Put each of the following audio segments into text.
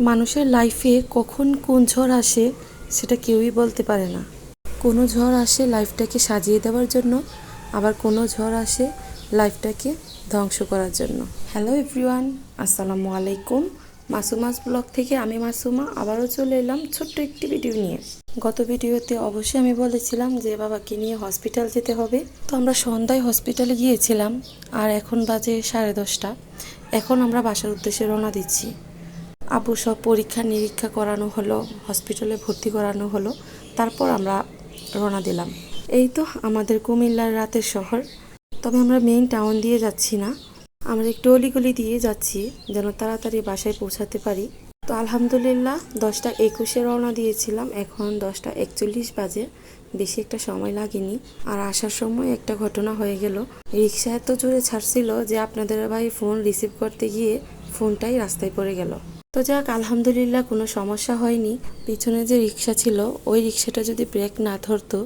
মানুষের লাইফে কখন কোন ঝড় আসে সেটা কেউই বলতে পারে না। কোনো ঝড় আসে লাইফটাকে সাজিয়ে দেওয়ার জন্য, আবার কোনো ঝড় আসে লাইফটাকে ধ্বংস করার জন্য। হ্যালো এভরিওয়ান আসসালামু আলাইকুম। মাসুমাস ব্লগ থেকে আমি মাসুমা আবারও চলে এলাম ছোট্ট একটি ভিডিও নিয়ে। গত ভিডিওতে অবশ্যই আমি বলেছিলাম যে বাবাকে নিয়ে হসপিটাল যেতে হবে। তো আমরা সন্ধ্যায় হসপিটালে গিয়েছিলাম, আর এখন বাজে সাড়ে দশটা। এখন আমরা বাসার উদ্দেশ্যে রওনা দিচ্ছি। আবু সব পরীক্ষা নিরীক্ষা করানো হলো, হসপিটালে ভর্তি করানো হলো, তারপর আমরা রওনা দিলাম। এই তো আমাদের কুমিল্লার রাতের শহর। তবে আমরা মেইন টাউন দিয়ে যাচ্ছি না। আমরা একটু অলিগলি দিয়ে যাচ্ছি, যেন তাড়াতাড়ি বাসায় পৌঁছাতে পারি। তো আলহামদুলিল্লাহ, দশটা একুশে রওনা দিয়েছিলাম। এখন দশটা একচল্লিশ বাজে। বেশি একটা সময় লাগেনি। আর আসার সময় একটা ঘটনা হয়ে গেল। রিক্সা এত জোরে ছাড়ছিল যে আপনাদের ভাই ফোন রিসিভ করতে গিয়ে ফোনটাই রাস্তায় পড়ে গেল। তো যাক, আলহামদুলিল্লাহ কোনো সমস্যা হয়নি। পিছনে যে রিক্সা ছিল, ওই রিক্সাটা যদি ব্রেক না ধরতো,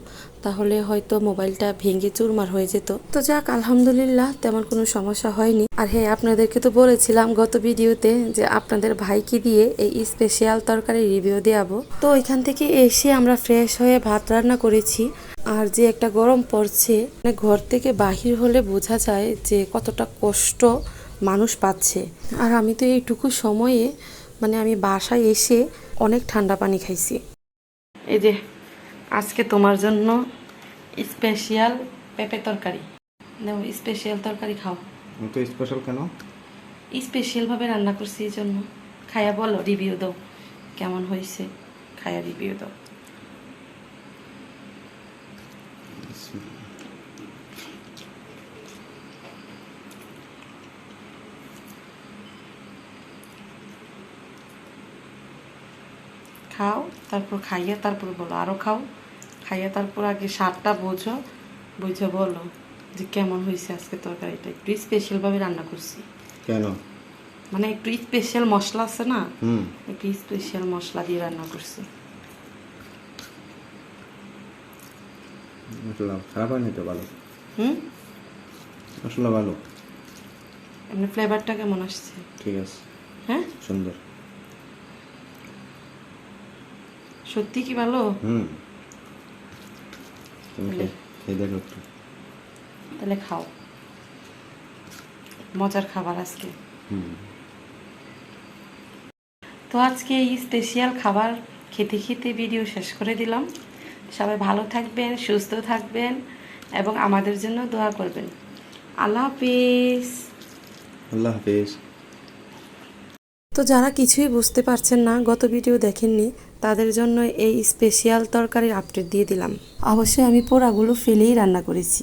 তাহলে হয়তো মোবাইলটা ভেঙে চুরমার হয়ে যেত। তো যাক, আলহামদুলিল্লাহ তেমন কোনো সমস্যা হয়নি। আর হ্যাঁ আপনাদেরকে তো বলেছিলাম গত ভিডিওতে যে আপনাদের ভাইকে দিয়ে এই স্পেশাল তরকারি রিভিউ দেওয়াবো তো ওইখান থেকে এসে আমরা ফ্রেশ হয়ে ভাত রান্না করেছি। আর যে একটা গরম পড়ছে মানে ঘর থেকে বাহির হলে বোঝা যায় যে কতটা কষ্ট মানুষ পাচ্ছে। আর আমি তো এইটুকু সময়ে মানে আমি বাসায় এসে অনেক ঠান্ডা পানি খাইছি। এই যে আজকে তোমার জন্য স্পেশাল পেঁপে তরকারি। নাও স্পেশাল তরকারি খাও। তো স্পেশাল কেন? স্পেশালভাবে রান্না করছি এই জন্য। খায়া বলো রিভিউ দাও। কেমন হয়েছে? খায়া রিভিউ দাও। খাও তারপর খাইয়ে তারপর বলো আরও খাও। খাইয়ে তারপর আগে স্বাদটা বোঝো বুঝে বলো যে কেমন হয়েছে আজকে তরকারিটা। একটু স্পেশালভাবে রান্না করছি। কেন? মানে একটু স্পেশাল মশলা আছে না? একটু স্পেশাল মশলা দিয়ে রান্না করছি। মশলা খারাপ হয়নি তো ভালো? হুম? মশলা ভালো? এমনি ফ্লেভারটা কেমন আসছে? ঠিক আছে। হ্যাঁ? সুন্দর। সত্যি কি ভালো? হুম। তাহলে খাও। মজার খাবার আজকে। তো আজকে এই স্পেশাল খাবার খেতে খেতে ভিডিও শেষ করে দিলাম। সবাই ভালো থাকবেন সুস্থ থাকবেন এবং আমাদের জন্য দোয়া করবেন। আল্লাহ হাফিজ। আল্লাহ হাফিজ। তো যারা কিছুই বুঝতে পারছেন না, গত ভিডিও দেখেননি, তাদের জন্য এই স্পেশিয়াল তরকারির আপডেট দিয়ে দিলাম। অবশ্যই আমি পোড়াগুলো ফেলেই রান্না করেছি।